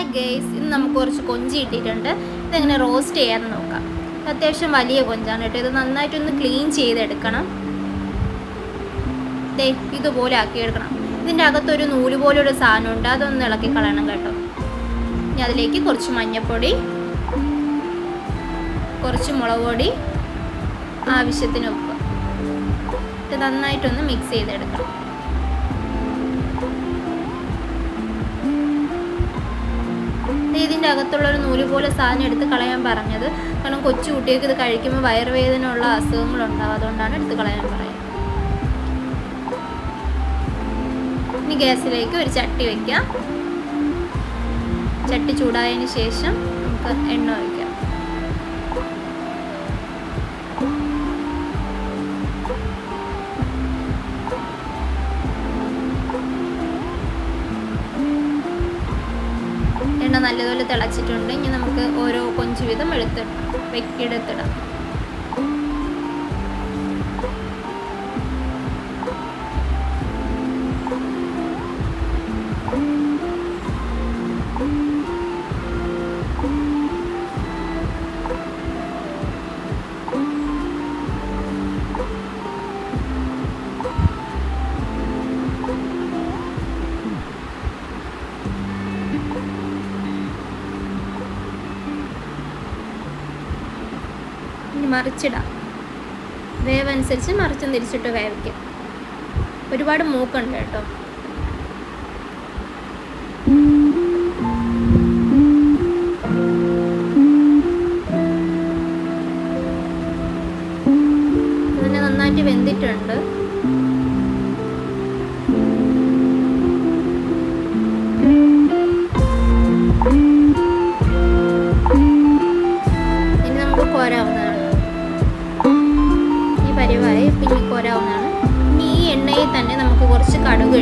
Hi guys ഇന്ന് നമുക്ക് കുറച്ച് കൊഞ്ചി ഇട്ടിട്ടുണ്ട് ഇതെങ്ങനെ റോസ്റ്റ് ചെയ്യാമെന്ന് നോക്കാം. അത്യാവശ്യം വലിയ കൊഞ്ചാണ് കേട്ടോ. ഇത് നന്നായിട്ടൊന്ന് ക്ലീൻ ചെയ്തെടുക്കണം. ദേ ഇതുപോലെ ആക്കിയെടുക്കണം. ഇതിന്റെ അകത്തൊരു നൂൽ പോലൊരു സാധനമുണ്ട്. അതൊന്ന് ഇളക്കി കളയണം കേട്ടോ. ഇനി അതിലേക്ക് കുറച്ച് മഞ്ഞൾപ്പൊടി കുറച്ച് മുളക് പൊടി ആവശ്യത്തിന് ഉപ്പ്. ഇത് നന്നായിട്ടൊന്ന് മിക്സ് ചെയ്തെടുക്കണം. ഇതിന്റെ അകത്തുള്ള ഒരു നൂൽ പോലെ സാധനം എടുത്ത് കളയാൻ പറഞ്ഞത്. കാരണം കൊച്ചു കുട്ടികൾക്ക് ഇത് കഴിക്കുമ്പോൾ വയറുവേദന ഉള്ള അസുഖങ്ങളുണ്ടാവും. അതുകൊണ്ടാണ് എടുത്ത് കളയാൻ പറയുന്നത്. ഇനി ഗ്യാസിലേക്ക് ഒരു ചട്ടി വയ്ക്കാം ചട്ടി ചൂടായതിന് ശേഷം നമുക്ക് എണ്ണ ഒഴിക്കാം. നല്ലതുപോലെ തിളച്ചിട്ടുണ്ട്. ഇനി നമുക്ക് ഓരോ കൊഞ്ച് വീതം എടുത്ത് വെക്കിയെടുത്തിടാം. ഇനി മറിച്ചിടാം. വേവനുസരിച്ച് മറിച്ചും തിരിച്ചിട്ട് വേവിക്കാം. ഒരുപാട് മൂക്കുണ്ട് കേട്ടോ. കുറച്ച് കടുക്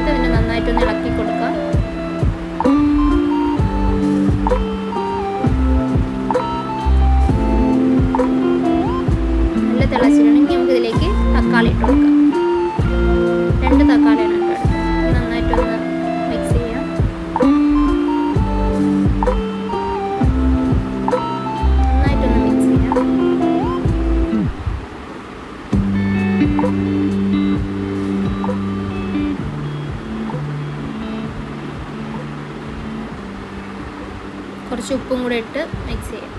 പേസ്റ്റാണ് പിന്നെ നന്നായിട്ടൊന്ന് ഇളക്കി കൊടുക്കാം കുറച്ച് ഉപ്പും കൂടെ ഇട്ട് മിക്സ് ചെയ്യാം.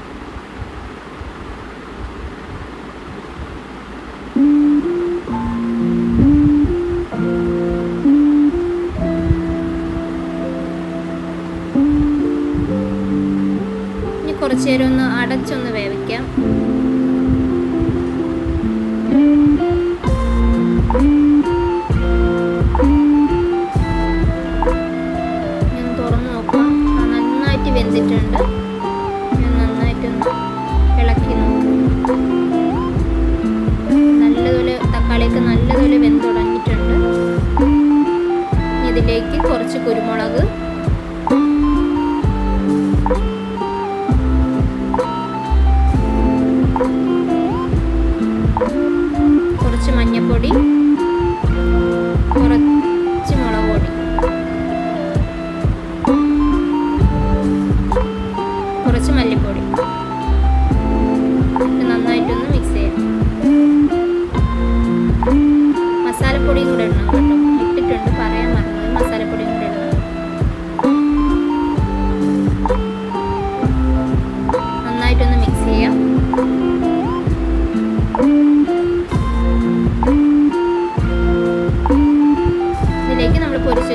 ഇനി കുറച്ച് നേരം ഒന്ന് അടച്ചൊന്ന് വേവിക്കാം. ഞാൻ നന്നായിട്ടൊന്ന് ഇളക്കി നോക്കാം. നല്ലതുപോലെ തക്കാളിയൊക്കെ നല്ലതുപോലെ വെന്ത് തുടങ്ങിയിട്ടുണ്ട് ഇതിലേക്ക് കുറച്ച് കുരുമുളക്. കുറച്ച് മഞ്ഞൾപ്പൊടി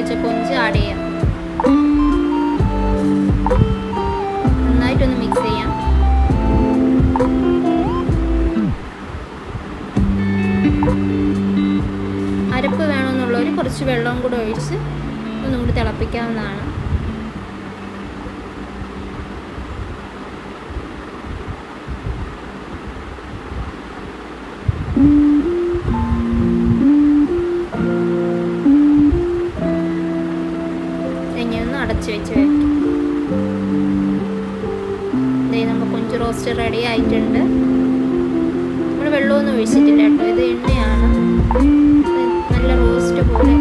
പൊടിച്ച കൊഞ്ച് ആഡ് ചെയ്യാം. നന്നായിട്ടൊന്ന് മിക്സ് ചെയ്യാം. അരപ്പ് വേണമെന്നുള്ളവർ കുറച്ച് വെള്ളവും കൂടെ ഒഴിച്ച് ഒന്നും കൂടി തിളപ്പിക്കാവുന്നതാണ്. റോസ്റ്റ് റെഡി ആയിട്ടുണ്ട്. നമ്മൾ വെള്ളമൊന്നും ഒഴിച്ചിട്ടില്ല കേട്ടോ. ഇത് എണ്ണയാണ്. നല്ല റോസ്റ്റ് പോലെ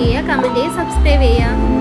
ലൈക്ക് ചെയ്യുക. കമന്റ് ചെയ്യുക സബ്സ്ക്രൈബ് ചെയ്യുക.